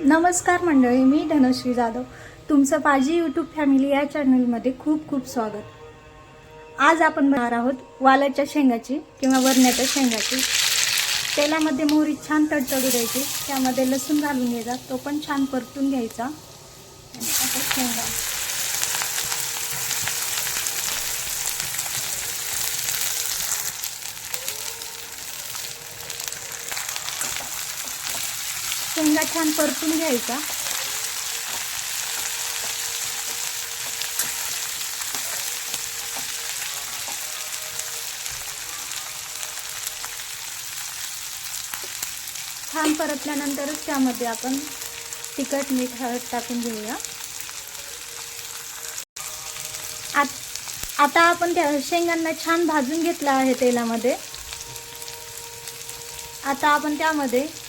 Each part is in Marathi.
नमस्कार मंडळी मी धनश्री जाधव. तुमचं पाजी यूट्यूब फॅमिली या चॅनलमध्ये खूप खूप स्वागत. आज आपण बनणार आहोत वालाच्या शेंगाची किंवा वरण्याच्या शेंगाची. तेलामध्ये मोहरी छान तडतडू द्यायची. त्यामध्ये लसूण घालून घ्यायचा. तो पण छान परतून घ्यायचा. आणि आता शेंगा. शेंगा छान परतून घ्यायचा. छान परतल्यानंतरच त्यामध्ये आपण तिखट मीठ हळद टाकून घेऊया. आत- आता आपण त्या शेंगांना छान भाजून घेतलं आहे तेलामध्ये. आता आपण त्यामध्ये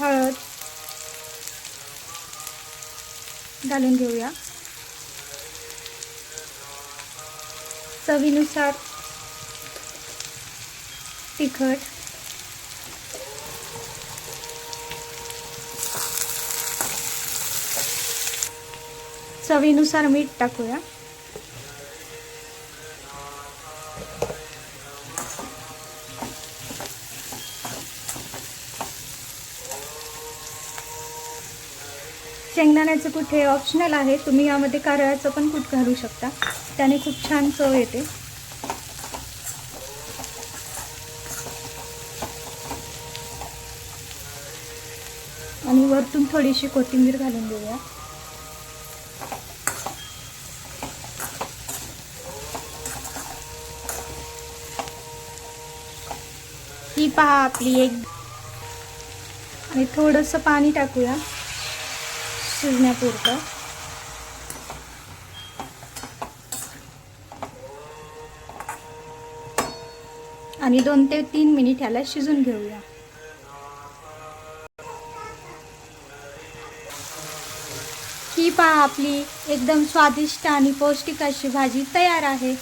हळद घालून घेऊया. चवीनुसार तिखट चवीनुसार मीठ टाकूया. शेंगदाण्याचं कूट हे ऑप्शनल आहे तुम्ही यामध्ये कारळाचं पण कूट घालू शकता. त्याने खूप छान चव येते. आणि वरतून थोडीशी कोथिंबीर घालून देऊया ही पहा आपली एक. आणि थोडंसं पाणी टाकूया. शिजण्यापुरतं. आणि दोन ते तीन मिनिट ह्याला शिजून घेऊया. ही पहा आपली एकदम स्वादिष्ट आणि पौष्टिक अशी भाजी तयार आहे.